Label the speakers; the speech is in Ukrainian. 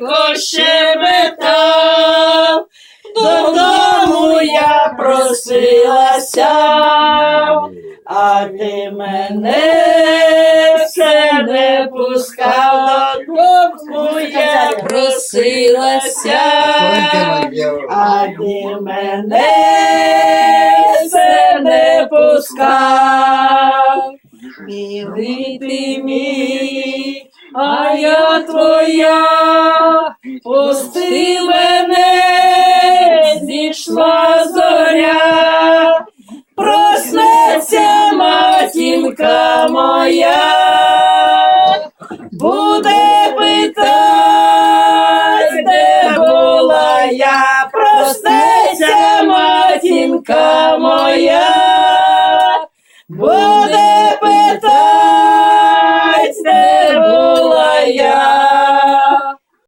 Speaker 1: тихо щебетав, додому я просилася, а ти мене все не пускав, додому я просилася, а ти мене все не пускав. Ти мій, а я твоя, пусти мене, зійшла зоря, проснеться матінка моя, буде питать, де була я, проснеться матінка моя.